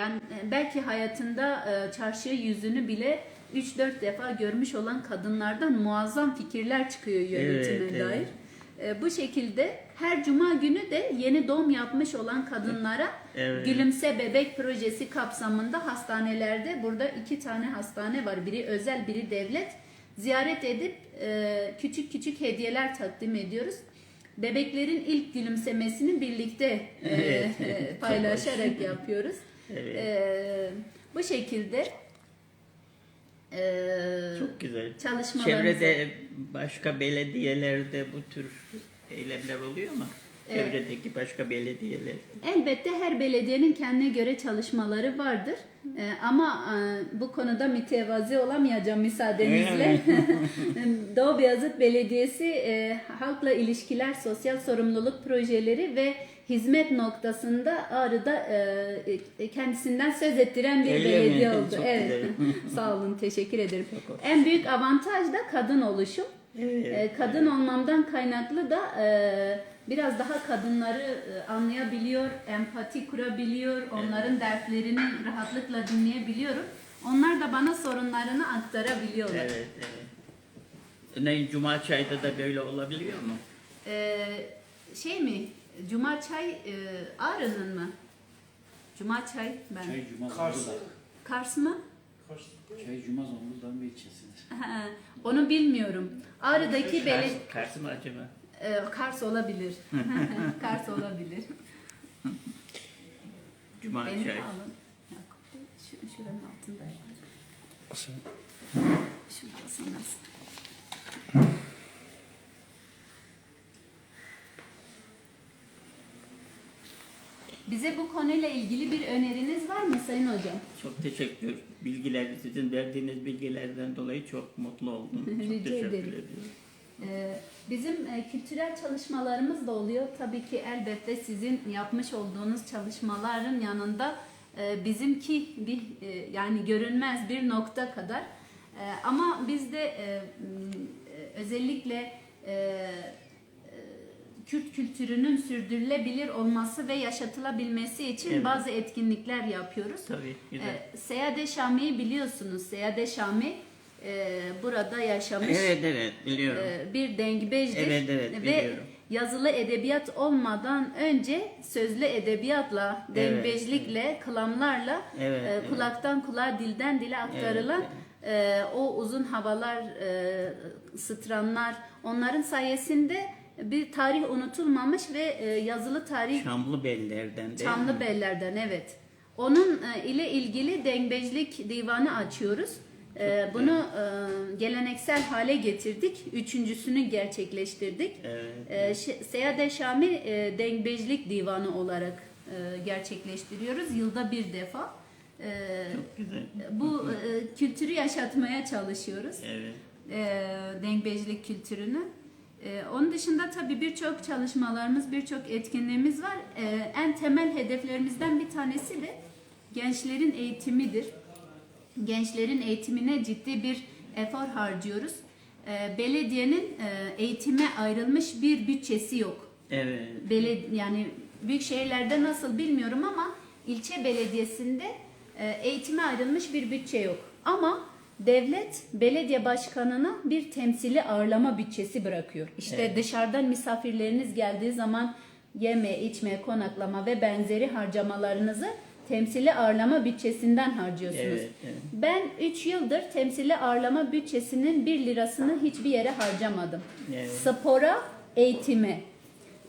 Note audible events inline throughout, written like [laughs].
Yani e, belki hayatında e, çarşıya yüzünü bile 3-4 defa görmüş olan kadınlardan muazzam fikirler çıkıyor yönetime Evet, dair. evet. Bu şekilde her cuma günü de yeni doğum yapmış olan kadınlara Evet. Gülümse Bebek projesi kapsamında hastanelerde burada iki tane hastane var. Biri özel, biri devlet. Ziyaret edip e, küçük küçük hediyeler takdim ediyoruz. Bebeklerin ilk gülümsemesini birlikte Evet. e, [laughs] paylaşarak yapıyoruz. Evet. E, bu şekilde e, Çok güzel. çalışmalarımızı- Çevrede başka belediyelerde bu tür eylemler oluyor mu? Evet. Çevredeki başka belediyeler. Elbette her belediyenin kendine göre çalışmaları vardır. Ee, ama e, bu konuda mütevazi olamayacağım müsaadenizle. [laughs] Doğu Beyazıt Belediyesi e, halkla ilişkiler, sosyal sorumluluk projeleri ve hizmet noktasında Ağrı'da e, e, kendisinden söz ettiren bir Öyle belediye mi? oldu. Çok evet. [laughs] Sağ olun, teşekkür ederim. En büyük avantaj da kadın oluşum. Evet. Ee, kadın olmamdan kaynaklı da e, biraz daha kadınları e, anlayabiliyor, empati kurabiliyor, onların dertlerini rahatlıkla dinleyebiliyorum. Onlar da bana sorunlarını aktarabiliyorlar. Evet, evet. Örneğin Cuma çayda da böyle olabiliyor mu? Ee, şey mi? Cuma çay e, Ağrı'nın mı? Cuma çay ben. Çay Cuma Kars. Zonguldak. Kars mı? Çay Cuma Zonguldak'ın bir ilçesidir. Ha, Onu bilmiyorum. Ağrı'daki Kars, beli Kars mı acaba? e, Kars olabilir. [laughs] Kars olabilir. Cuma Beni çay. alın. Şu, şuranın altında. Şurada sanırsın. Bize bu konuyla ilgili bir öneriniz var mı Sayın Hocam? Çok teşekkür. Bilgiler, sizin verdiğiniz bilgilerden dolayı çok mutlu oldum. [laughs] Çok Rica teşekkür ederim. ediyorum. Ee, Bizim e, kültürel çalışmalarımız da oluyor. Tabii ki elbette sizin yapmış olduğunuz çalışmaların yanında e, bizimki bir e, yani görünmez bir nokta kadar. Ama biz de özellikle Kürt kültürünün sürdürülebilir olması ve yaşatılabilmesi için Evet. bazı etkinlikler yapıyoruz. Tabii, güzel. E, Seyade Şami'yi biliyorsunuz. Seyade Şami e, burada yaşamış Evet, evet, biliyorum. e, bir dengbejdir. Evet, evet, Ve biliyorum. yazılı edebiyat olmadan önce sözlü edebiyatla, dengbejlikle, kılamlarla Evet, e, evet. kulaktan kulağa, dilden dile aktarılan e, o uzun havalar, e, sıtranlar onların sayesinde bir tarih unutulmamış ve e, yazılı tarih Çamlı bellerden değil mi? Çamlı Beller'den evet. Onun e, ile ilgili dengbejlik divanı açıyoruz. E, bunu e, geleneksel hale getirdik. Üçüncüsünü gerçekleştirdik. Evet. E, Ş- Seyade Şami Dengbejlik Divanı olarak gerçekleştiriyoruz. Yılda bir defa. Çok güzel. bu kültürü yaşatmaya çalışıyoruz Evet. dengbejlik kültürünü. E, onun dışında tabii birçok çalışmalarımız, birçok etkinliğimiz var. E, en temel hedeflerimizden bir tanesi de gençlerin eğitimidir. Gençlerin eğitimine ciddi bir efor harcıyoruz. E, belediyenin e, eğitime ayrılmış bir bütçesi yok. Evet. Bele, yani büyük şehirlerde nasıl bilmiyorum ama ilçe belediyesinde e, eğitime ayrılmış bir bütçe yok. Ama devlet belediye başkanına bir temsili ağırlama bütçesi bırakıyor. İşte Evet. dışarıdan misafirleriniz geldiği zaman yeme, içme, konaklama ve benzeri harcamalarınızı temsili ağırlama bütçesinden harcıyorsunuz. Evet, evet. Ben 3 yıldır temsili ağırlama bütçesinin 1 lirasını hiçbir yere harcamadım. Evet. Spora, eğitime.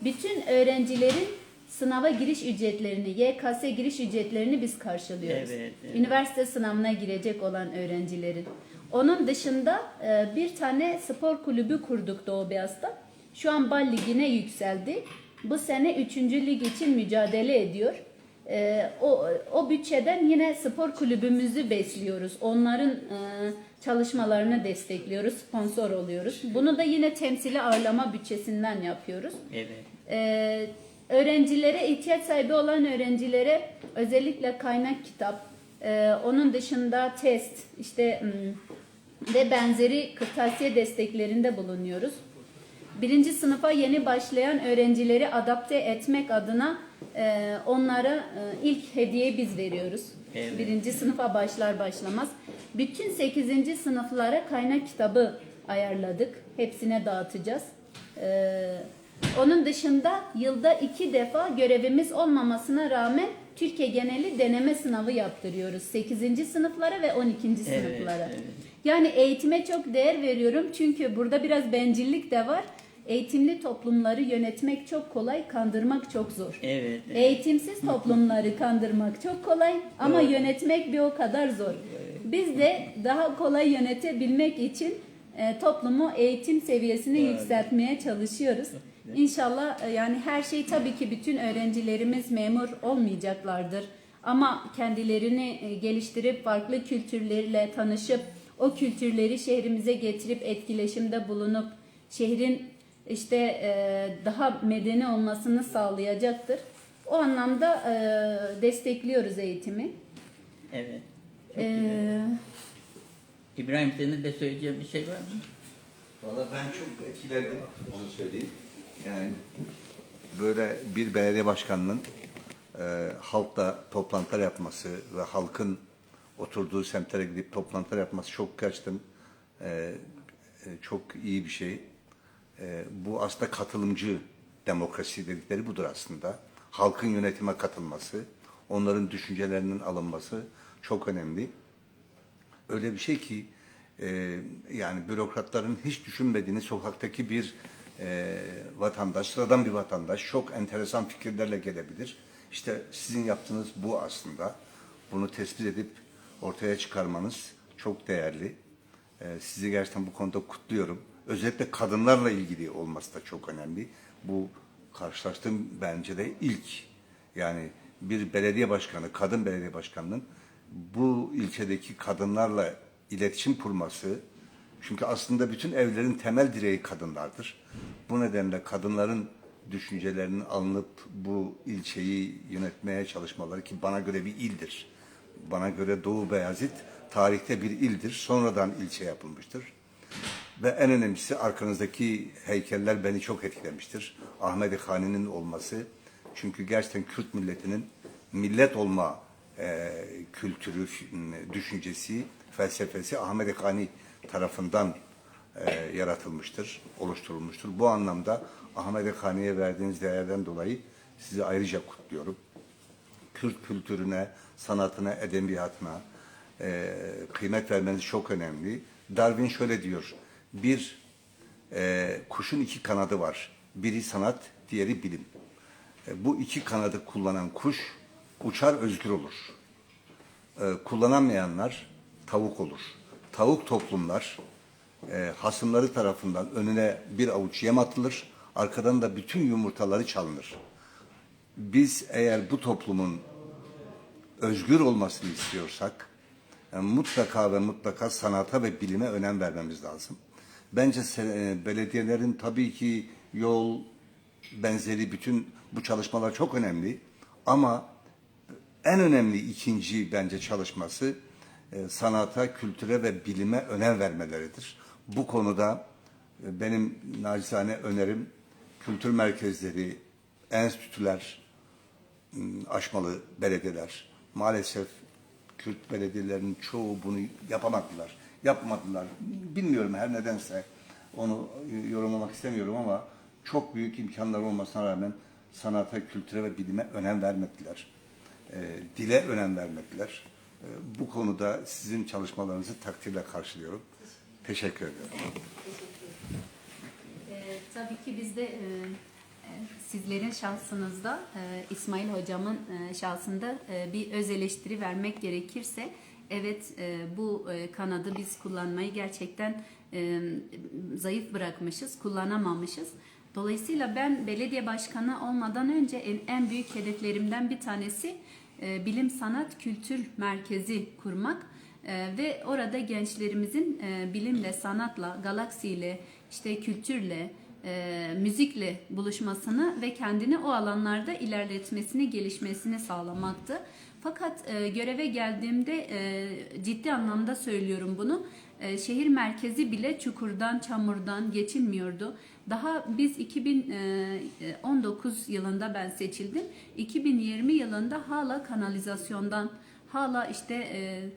Bütün öğrencilerin sınava giriş ücretlerini, YKS giriş ücretlerini biz karşılıyoruz. Evet, evet. Üniversite sınavına girecek olan öğrencilerin. Onun dışında e, bir tane spor kulübü kurduk Doğu Beyaz'da. Şu an Bal Ligi'ne yükseldi. Bu sene 3. lig için mücadele ediyor. E, o, o bütçeden yine spor kulübümüzü besliyoruz. Onların e, çalışmalarını destekliyoruz, sponsor oluyoruz. Bunu da yine temsili ağırlama bütçesinden yapıyoruz. Evet. Ee, öğrencilere ihtiyaç sahibi olan öğrencilere özellikle kaynak kitap, e, onun dışında test, işte mm, ve benzeri kırtasiye desteklerinde bulunuyoruz. Birinci sınıfa yeni başlayan öğrencileri adapte etmek adına e, onlara e, ilk hediye biz veriyoruz. Evet. Birinci sınıfa başlar başlamaz. Bütün 8. sınıflara kaynak kitabı ayarladık. Hepsine dağıtacağız. Ee, onun dışında yılda iki defa görevimiz olmamasına rağmen Türkiye geneli deneme sınavı yaptırıyoruz. 8. sınıflara ve 12. Evet, sınıflara. evet. Yani eğitime çok değer veriyorum çünkü burada biraz bencillik de var. Eğitimli toplumları yönetmek çok kolay, kandırmak çok zor. Evet. Eğitimsiz toplumları kandırmak çok kolay ama Doğru. yönetmek bir o kadar zor. Biz de daha kolay yönetebilmek için e, toplumu eğitim seviyesini Doğru. yükseltmeye çalışıyoruz. İnşallah e, yani her şey tabii ki bütün öğrencilerimiz memur olmayacaklardır. Ama kendilerini e, geliştirip farklı kültürlerle tanışıp o kültürleri şehrimize getirip etkileşimde bulunup şehrin işte e, daha medeni olmasını sağlayacaktır. O anlamda destekliyoruz eğitimi. Evet. E, İbrahim senin de söyleyeceğin bir şey var mı? Valla ben çok etkilendim, onu söyleyeyim. Yani böyle bir belediye başkanının e, halkla toplantılar yapması ve halkın oturduğu semtlere gidip toplantılar yapması çok gerçekten e, çok iyi bir şey. E, bu aslında katılımcı demokrasi dedikleri budur aslında. Halkın yönetime katılması, onların düşüncelerinin alınması çok önemli öyle bir şey ki e, yani bürokratların hiç düşünmediğini sokaktaki bir e, vatandaş, sıradan bir vatandaş çok enteresan fikirlerle gelebilir. İşte sizin yaptığınız bu aslında. Bunu tespit edip ortaya çıkarmanız çok değerli. E, sizi gerçekten bu konuda kutluyorum. Özellikle kadınlarla ilgili olması da çok önemli. Bu karşılaştığım bence de ilk. Yani bir belediye başkanı, kadın belediye başkanının bu ilçedeki kadınlarla iletişim kurması, çünkü aslında bütün evlerin temel direği kadınlardır. Bu nedenle kadınların düşüncelerinin alınıp bu ilçeyi yönetmeye çalışmaları ki bana göre bir ildir. Bana göre Doğu Beyazıt tarihte bir ildir. Sonradan ilçe yapılmıştır. Ve en önemlisi arkanızdaki heykeller beni çok etkilemiştir. Ahmet Hani'nin olması. Çünkü gerçekten Kürt milletinin millet olma e, kültürü, düşüncesi, felsefesi Ahmet Hani tarafından e, yaratılmıştır, oluşturulmuştur. Bu anlamda Ahmet Hani'ye verdiğiniz değerden dolayı sizi ayrıca kutluyorum. Kürt kültürüne, sanatına, edebiyatına e, kıymet vermeniz çok önemli. Darwin şöyle diyor, bir e, kuşun iki kanadı var. Biri sanat, diğeri bilim. E, bu iki kanadı kullanan kuş uçar özgür olur. E, kullanamayanlar tavuk olur. Tavuk toplumlar e, hasımları tarafından önüne bir avuç yem atılır, arkadan da bütün yumurtaları çalınır. Biz eğer bu toplumun özgür olmasını istiyorsak e, mutlaka ve mutlaka sanata ve bilime önem vermemiz lazım. Bence e, belediyelerin tabii ki yol benzeri bütün bu çalışmalar çok önemli ama en önemli ikinci bence çalışması e, sanata, kültüre ve bilime önem vermeleridir. Bu konuda e, benim nacizane önerim kültür merkezleri, enstitüler, aşmalı belediyeler. Maalesef Kürt belediyelerinin çoğu bunu yapamadılar. Yapmadılar. Bilmiyorum her nedense onu e, yorumlamak istemiyorum ama çok büyük imkanlar olmasına rağmen sanata, kültüre ve bilime önem vermediler. Dile önem vermediler. E, bu konuda sizin çalışmalarınızı takdirle karşılıyorum. Teşekkür ediyorum. Ee, tabii ki biz de e, e, sizlerin şahsınızda e, İsmail hocamın e, şahsında e, bir öz eleştiri vermek gerekirse evet e, bu e, kanadı biz kullanmayı gerçekten e, zayıf bırakmışız, kullanamamışız. Dolayısıyla ben belediye başkanı olmadan önce en, en büyük hedeflerimden bir tanesi e, bilim sanat kültür merkezi kurmak. Ee, ve orada gençlerimizin e, bilimle, sanatla, galaksiyle, işte kültürle, e, müzikle buluşmasını ve kendini o alanlarda ilerletmesini, gelişmesini sağlamaktı. Fakat e, göreve geldiğimde e, ciddi anlamda söylüyorum bunu. E, şehir merkezi bile çukurdan, çamurdan geçilmiyordu. Daha biz 2019 yılında ben seçildim. 2020 yılında hala kanalizasyondan hala işte e,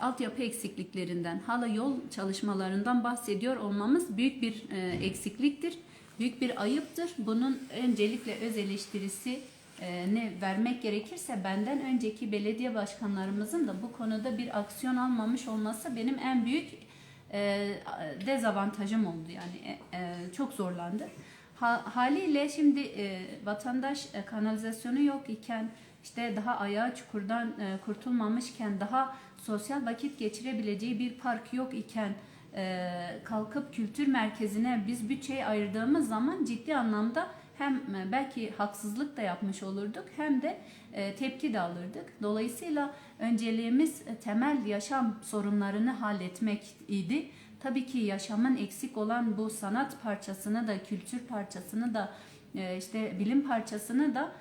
altyapı eksikliklerinden, hala yol çalışmalarından bahsediyor olmamız büyük bir e, eksikliktir. Büyük bir ayıptır. Bunun öncelikle öz eleştirisi e, ne vermek gerekirse benden önceki belediye başkanlarımızın da bu konuda bir aksiyon almamış olması benim en büyük e, dezavantajım oldu yani E, e, çok zorlandı. Ha, haliyle şimdi vatandaş kanalizasyonu yok iken işte daha ayağı çukurdan kurtulmamışken daha sosyal vakit geçirebileceği bir park yok iken kalkıp kültür merkezine biz bütçeyi ayırdığımız zaman ciddi anlamda hem e, belki haksızlık da yapmış olurduk hem de e, tepki de alırdık. Dolayısıyla önceliğimiz e, temel yaşam sorunlarını halletmek idi. Tabii ki yaşamın eksik olan bu sanat parçasını da kültür parçasını da işte bilim parçasını da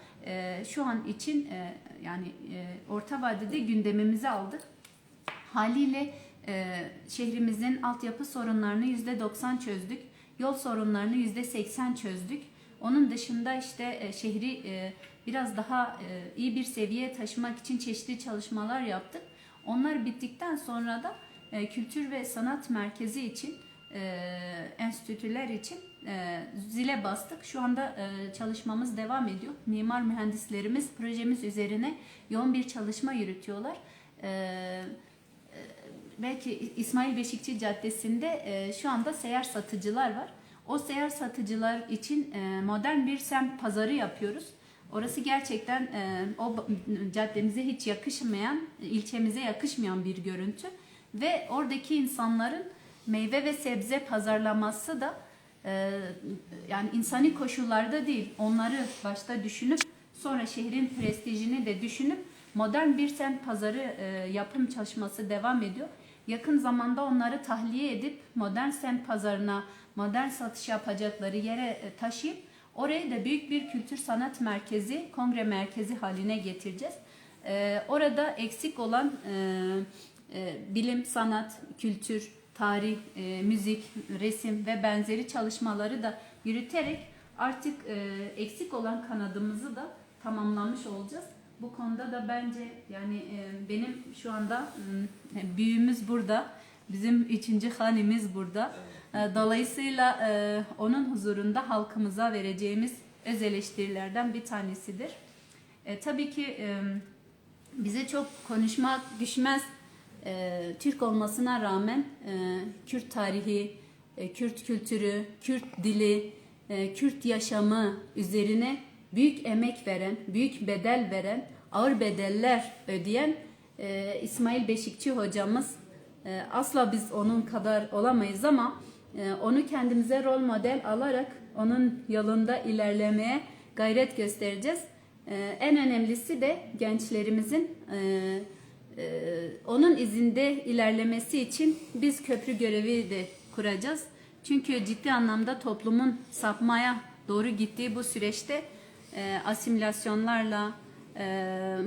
şu an için yani orta vadede gündemimize aldık. Haliyle şehrimizin altyapı sorunlarını yüzde 90 çözdük. Yol sorunlarını yüzde 80 çözdük. Onun dışında işte e, şehri e, biraz daha e, iyi bir seviyeye taşımak için çeşitli çalışmalar yaptık. Onlar bittikten sonra da kültür ve sanat merkezi için enstitüler için zile bastık. Şu anda çalışmamız devam ediyor. Mimar mühendislerimiz projemiz üzerine yoğun bir çalışma yürütüyorlar. Belki İsmail Beşikçi Caddesi'nde şu anda seyyar satıcılar var. O seyyar satıcılar için e, modern bir semt pazarı yapıyoruz. Orası gerçekten e, o caddemize hiç yakışmayan, ilçemize yakışmayan bir görüntü. Ve oradaki insanların meyve ve sebze pazarlaması da e, yani insani koşullarda değil, onları başta düşünüp sonra şehrin prestijini de düşünüp modern bir semt pazarı yapım çalışması devam ediyor. Yakın zamanda onları tahliye edip modern semt pazarına modern satış yapacakları yere e, taşıyıp orayı da büyük bir kültür sanat merkezi, kongre merkezi haline getireceğiz. E, orada eksik olan e, bilim, sanat, kültür, tarih, müzik, resim ve benzeri çalışmaları da yürüterek artık eksik olan kanadımızı da tamamlamış olacağız. Bu konuda da bence yani benim şu anda e, büyüğümüz burada, bizim üçüncü hanemiz burada. E, Dolayısıyla e, onun huzurunda halkımıza vereceğimiz öz eleştirilerden bir tanesidir. E, tabii ki e, bize çok konuşmak düşmez. Türk olmasına rağmen Kürt tarihi, Kürt kültürü, Kürt dili, Kürt yaşamı üzerine büyük emek veren, büyük bedel veren, ağır bedeller ödeyen İsmail Beşikçi hocamız asla biz onun kadar olamayız ama onu kendimize rol model alarak onun yolunda ilerlemeye gayret göstereceğiz. E, en önemlisi de gençlerimizin e, e, onun izinde ilerlemesi için biz köprü görevi de kuracağız. Çünkü ciddi anlamda toplumun sapmaya doğru gittiği bu süreçte e, asimilasyonlarla,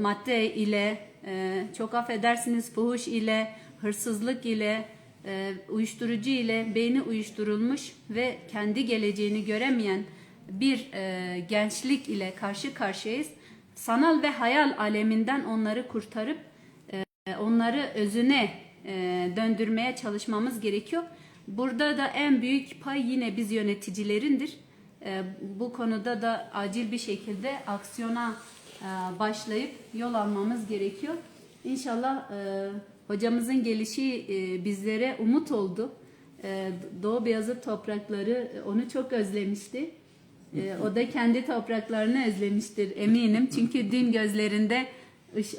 madde ile, çok affedersiniz fuhuş ile, hırsızlık ile, uyuşturucu ile beyni uyuşturulmuş ve kendi geleceğini göremeyen bir e, gençlik ile karşı karşıyayız. Sanal ve hayal aleminden onları kurtarıp e, onları özüne e, döndürmeye çalışmamız gerekiyor. Burada da en büyük pay yine biz yöneticilerindir. E, bu konuda da acil bir şekilde aksiyona e, başlayıp yol almamız gerekiyor. İnşallah e, hocamızın gelişi e, bizlere umut oldu. E, Doğu Beyazıt toprakları e, onu çok özlemişti. O da kendi topraklarını özlemiştir eminim. Çünkü dün gözlerinde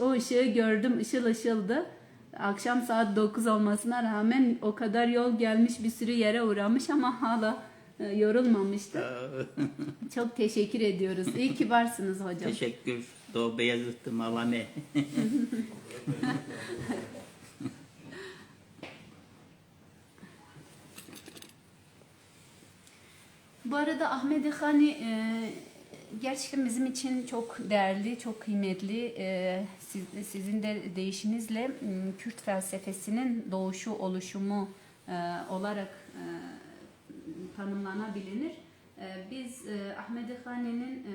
o ışığı gördüm, ışıl ışıldı. Akşam saat 9 olmasına rağmen o kadar yol gelmiş bir sürü yere uğramış ama hala yorulmamıştı. [laughs] Çok teşekkür ediyoruz. İyi ki varsınız hocam. Teşekkür. Doğu Beyazıt'ı Malame. [laughs] Bu arada Ahmet Hani e, gerçekten bizim için çok değerli, çok kıymetli. E, siz- sizin de deyişinizle m, Kürt felsefesinin doğuşu, oluşumu e, olarak e, tanımlanabilir. E, biz e, Ahmet Hani'nin e,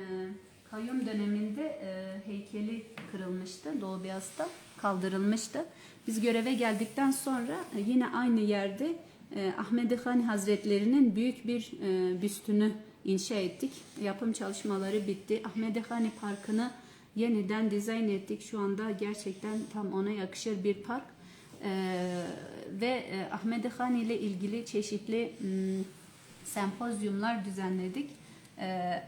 kayyum döneminde e, heykeli kırılmıştı Doğu Beyaz'da. kaldırılmıştı. Biz göreve geldikten sonra e, yine aynı yerde e, Ahmedi Han Hazretlerinin büyük bir e, büstünü inşa ettik. Yapım çalışmaları bitti. Ahmedi Hani Parkı'nı yeniden dizayn ettik. Şu anda gerçekten tam ona yakışır bir park. Ee, ve e, Ahmedi Han ile ilgili çeşitli m, sempozyumlar düzenledik. Ee, e,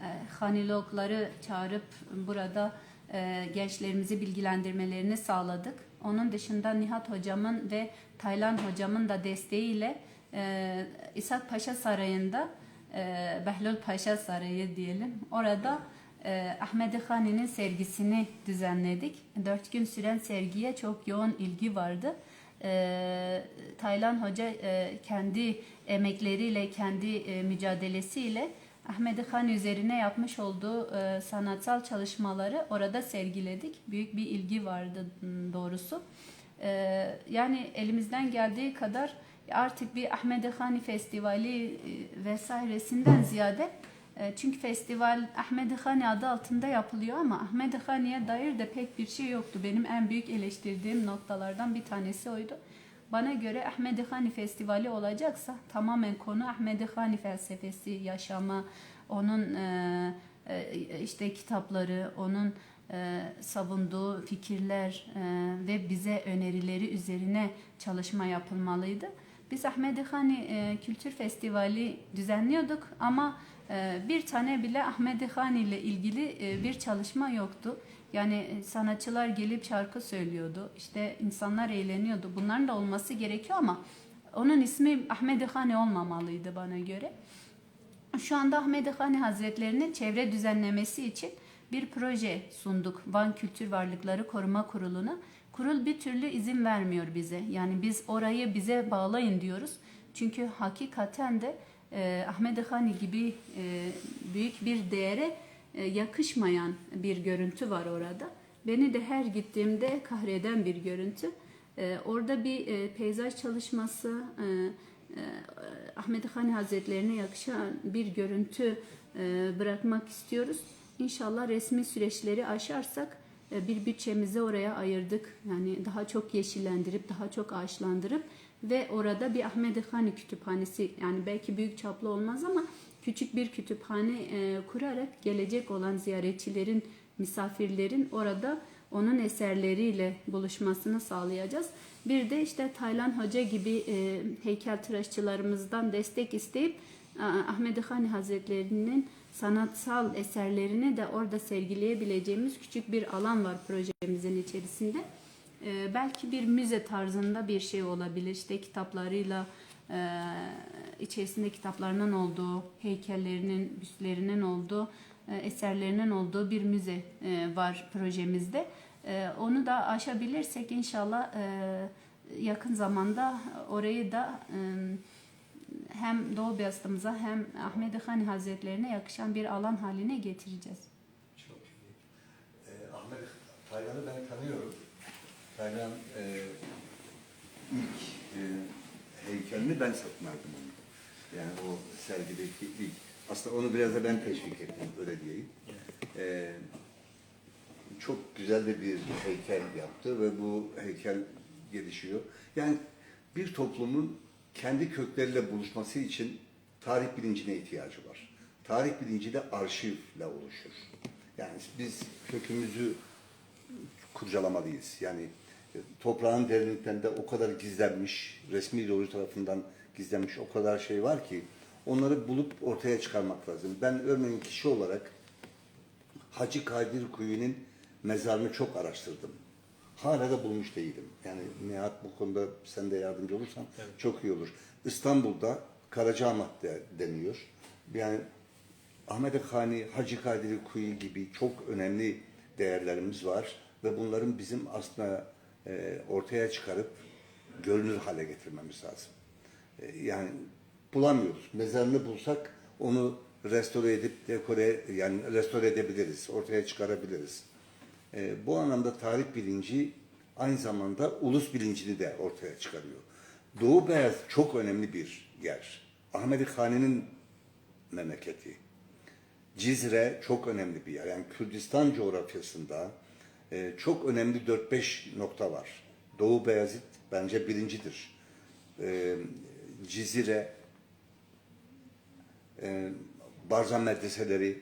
çağırıp burada e, gençlerimizi bilgilendirmelerini sağladık. Onun dışında Nihat hocamın ve Taylan hocamın da desteğiyle e, İshak Paşa Sarayı'nda e, Behlül Paşa Sarayı diyelim. Orada e, Ahmedi Hani'nin sergisini düzenledik. Dört gün süren sergiye çok yoğun ilgi vardı. E, Taylan Hoca e, kendi emekleriyle, kendi e, mücadelesiyle Ahmedi Han üzerine yapmış olduğu e, sanatsal çalışmaları orada sergiledik. Büyük bir ilgi vardı m, doğrusu. E, yani elimizden geldiği kadar artık bir Ahmedi Hani Festivali e, vesairesinden ziyade e, çünkü festival Ahmedi Hani adı altında yapılıyor ama Ahmedi Hani'ye dair de pek bir şey yoktu. Benim en büyük eleştirdiğim noktalardan bir tanesi oydu. Bana göre Ahmedi Hani Festivali olacaksa tamamen konu Ahmedi Hani felsefesi, yaşamı, onun e, e, işte kitapları, onun e, savunduğu fikirler e, ve bize önerileri üzerine çalışma yapılmalıydı. Biz Ahmedi Hani e, Kültür Festivali düzenliyorduk ama e, bir tane bile Ahmedi Hani ile ilgili e, bir çalışma yoktu. Yani e, sanatçılar gelip şarkı söylüyordu. İşte insanlar eğleniyordu. Bunların da olması gerekiyor ama onun ismi Ahmedi Hani olmamalıydı bana göre. Şu anda Ahmedi Hani Hazretlerinin çevre düzenlemesi için bir proje sunduk Van Kültür Varlıkları Koruma Kurulu'na. Kurul bir türlü izin vermiyor bize. Yani biz orayı bize bağlayın diyoruz. Çünkü hakikaten de e, Ahmedi Hani gibi e, büyük bir değere yakışmayan bir görüntü var orada. Beni de her gittiğimde kahreden bir görüntü. E, orada bir e, peyzaj çalışması, e, e, Ahmedi Hani Hazretlerine yakışan bir görüntü e, bırakmak istiyoruz. İnşallah resmi süreçleri aşarsak e, bir bütçemizi oraya ayırdık. Yani daha çok yeşillendirip, daha çok ağaçlandırıp ve orada bir Ahmedi Hani kütüphanesi yani belki büyük çaplı olmaz ama küçük bir kütüphane e, kurarak gelecek olan ziyaretçilerin, misafirlerin orada onun eserleriyle buluşmasını sağlayacağız. Bir de işte Taylan Hoca gibi e, heykeltıraşçılarımızdan destek isteyip Ahmedi Hani Hazretlerinin sanatsal eserlerini de orada sergileyebileceğimiz küçük bir alan var projemizin içerisinde. E, belki bir müze tarzında bir şey olabilir. İşte kitaplarıyla e, içerisinde kitaplarının olduğu, heykellerinin, büstlerinin olduğu, e, eserlerinin olduğu bir müze e, var projemizde. E, onu da aşabilirsek inşallah e, yakın zamanda orayı da e, hem Doğu Beyazıt'ımıza hem Ahmedi Hani Hazretlerine yakışan bir alan haline getireceğiz. Çok iyi. Ee, Ahmet Taylan'ı ben tanıyorum. Taylan e, ilk e, heykelini ben satın onu. Yani o sergideki ilk. Aslında onu biraz da ben teşvik ettim, öyle diyeyim. Ee, çok güzel de bir heykel yaptı ve bu heykel gelişiyor. Yani bir toplumun kendi kökleriyle buluşması için tarih bilincine ihtiyacı var. Tarih bilinci de arşivle oluşur. Yani biz kökümüzü kurcalamalıyız. Yani toprağın derinliklerinde o kadar gizlenmiş, resmi ideoloji tarafından gizlenmiş o kadar şey var ki onları bulup ortaya çıkarmak lazım. Ben örneğin kişi olarak Hacı Kadir Kuyu'nun mezarını çok araştırdım. Hala da bulmuş değilim. Yani Nihat bu konuda sen de yardımcı olursan çok iyi olur. İstanbul'da Karacaahmet de deniyor. Yani Ahmet Hani, Hacı Kadir Kuyu gibi çok önemli değerlerimiz var ve bunların bizim aslında e, ortaya çıkarıp görünür hale getirmemiz lazım. E, yani bulamıyoruz. Mezarını bulsak onu restore edip dekore yani restore edebiliriz, ortaya çıkarabiliriz. E, bu anlamda tarih bilinci aynı zamanda ulus bilincini de ortaya çıkarıyor. Doğu Beyaz çok önemli bir yer. Ahmedi Hani'nin memleketi. Cizre çok önemli bir yer. Yani Kürdistan coğrafyasında e, çok önemli 4-5 nokta var. Doğu Beyazıt bence birincidir. E, Cizire, e, Barzan medreseleri,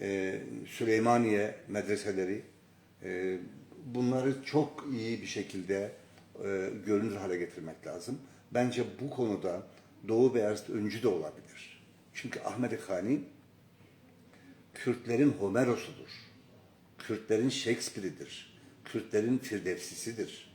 e, Süleymaniye medreseleri e, bunları çok iyi bir şekilde e, görünür hale getirmek lazım. Bence bu konuda Doğu Beyazıt öncü de olabilir. Çünkü Ahmet Hani Kürtlerin Homeros'udur. Kürtlerin Shakespeare'idir. Kürtlerin Firdevsisidir.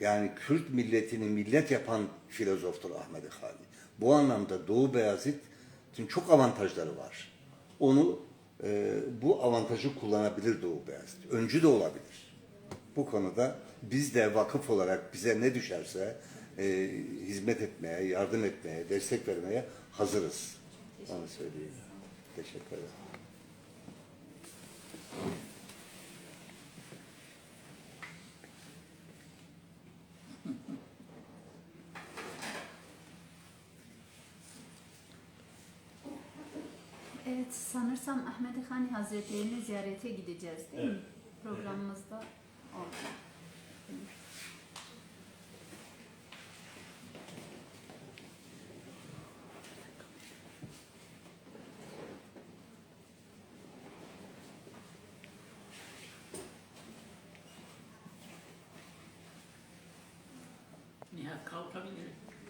Yani Kürt milletini millet yapan filozoftur Ahmet Hani. Bu anlamda Doğu Beyazıt'ın çok avantajları var. Onu e, bu avantajı kullanabilir Doğu Beyazıt. Öncü de olabilir. Bu konuda biz de vakıf olarak bize ne düşerse e, hizmet etmeye, yardım etmeye, destek vermeye hazırız. Onu söyleyeyim. Teşekkür ederim. Sanırsam Ahmet Hani Hazretleri'ni ziyarete gideceğiz değil mi? Evet. Programımızda oldu.